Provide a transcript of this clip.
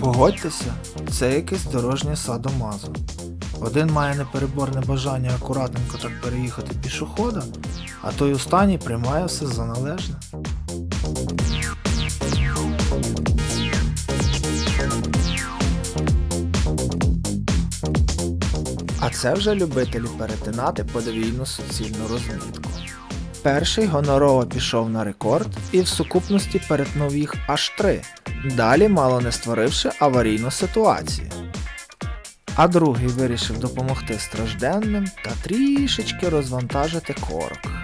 Погодьтеся, це якесь дорожнє садомазо. Один має непереборне бажання акуратненько так переїхати пішохода, а той останній приймає все за належне. А це вже любителі перетинати подвійну суцільну розмітку. Перший гонорово пішов на рекорд і в сукупності перетнув їх аж три, далі мало не створивши аварійну ситуацію. А другий вирішив допомогти стражденним та трішечки розвантажити корок.